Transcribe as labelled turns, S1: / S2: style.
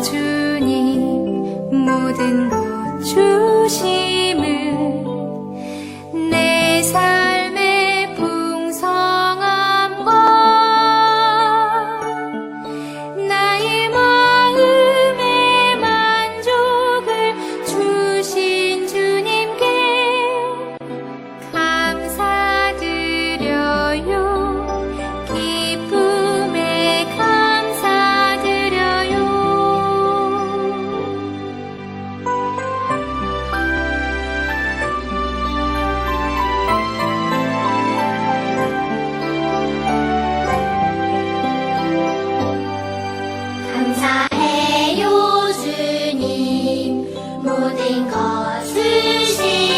S1: 주님 모든 것 주심을
S2: こすし